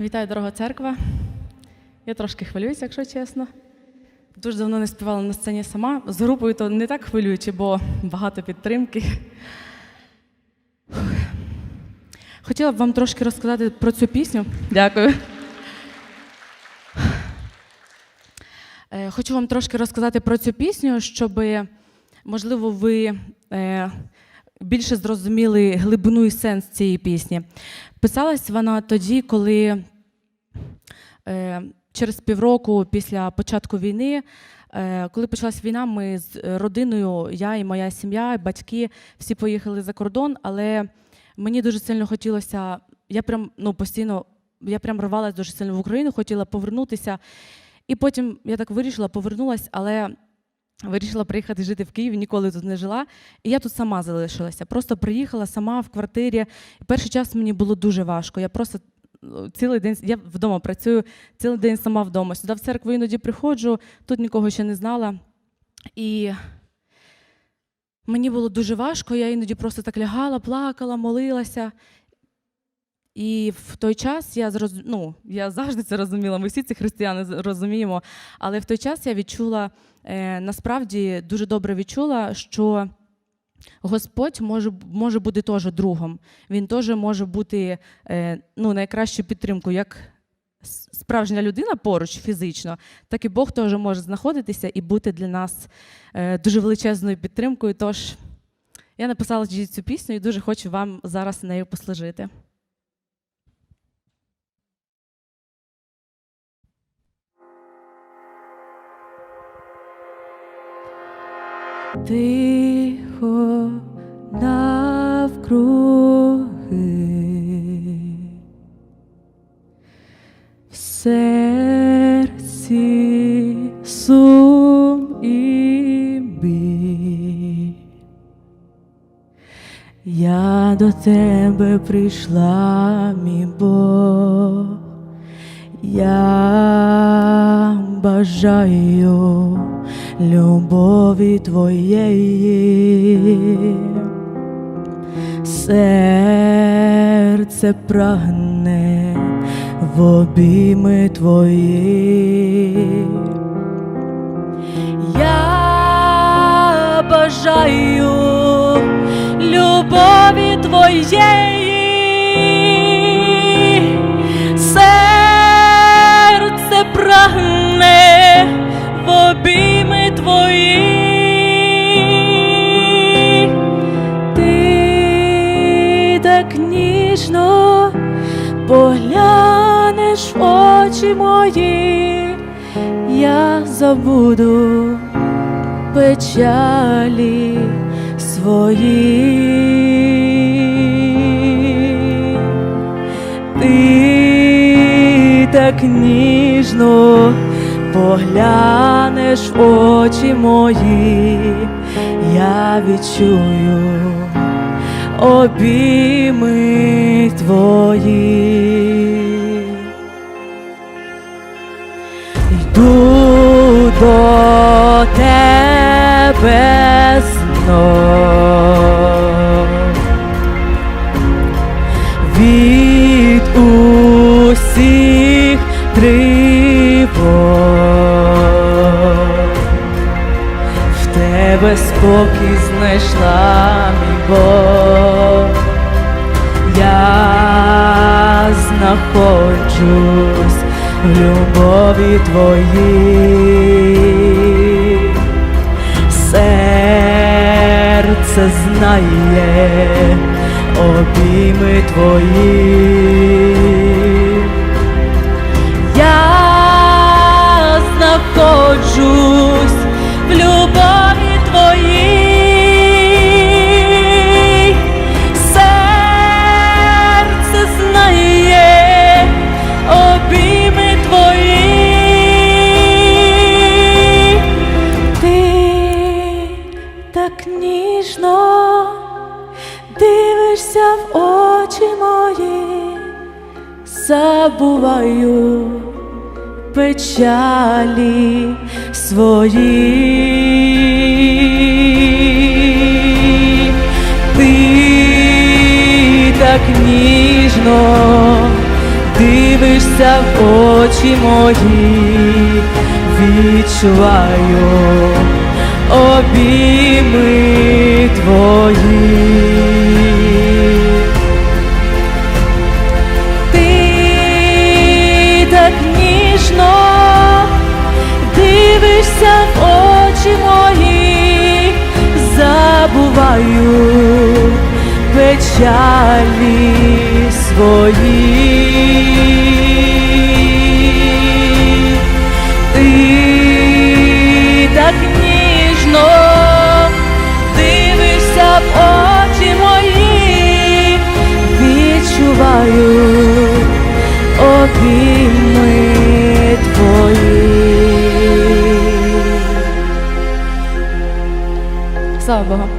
Вітаю, дорога церква. Я трошки хвилююся, якщо чесно. Дуже давно не співала на сцені сама. З групою то не так хвилююче, бо багато підтримки. Хотіла б вам трошки розказати про цю пісню. Дякую. Е, Хочу вам трошки розказати про цю пісню, щоб, можливо, ви е, більше зрозуміли глибину і сенс цієї пісні. Писалась вона тоді, коли е, через півроку після початку війни, е, коли почалась війна, ми з родиною, я і моя сім'я, і батьки, всі поїхали за кордон, але мені дуже сильно хотілося, я прям ну, постійно, я прям рвалась дуже сильно в Україну, хотіла повернутися. І потім я так вирішила, повернулася, але вирішила приїхати жити в Київ, ніколи тут не жила. І я тут сама залишилася. Просто приїхала сама в квартирі. І перший час мені було дуже важко. Я просто ну, цілий день я вдома працюю, цілий день сама вдома. Сюди в церкву іноді приходжу, тут нікого ще не знала. І мені було дуже важко, я іноді просто так лягала, плакала, молилася. І в той час я зроз... ну, я завжди це розуміла, ми всі ці християни розуміємо. Але в той час я відчула, е, насправді дуже добре відчула, що Господь може, може бути теж другом. Він теж може бути е, ну, найкращою підтримкою, як справжня людина поруч фізично, так і Бог теж може знаходитися і бути для нас е, дуже величезною підтримкою. Тож я написала цю пісню і дуже хочу вам зараз нею послужити. Тихо навкруги, в серці сум і біль. Я до тебе прийшла, мій Бог, я бажаю любові твоєї, серце прагне в обійми твої. Я бажаю ніжно поглянеш в очі мої, я забуду печалі свої. Ти так ніжно поглянеш в очі мої, я відчую обійми твої. Йду до тебе знов тебе спокій знайшла мій Бог. Я знаходжусь в любові твоїй. Серце знає обійми твої. Так ніжно дивишся в очі мої, забуваю печалі свої. Ти так ніжно дивишся в очі мої, відчуваю обійми твої. Ти так ніжно дивишся в очі мої, забуваю печалі свої. тобі ми твої. Слава Богу.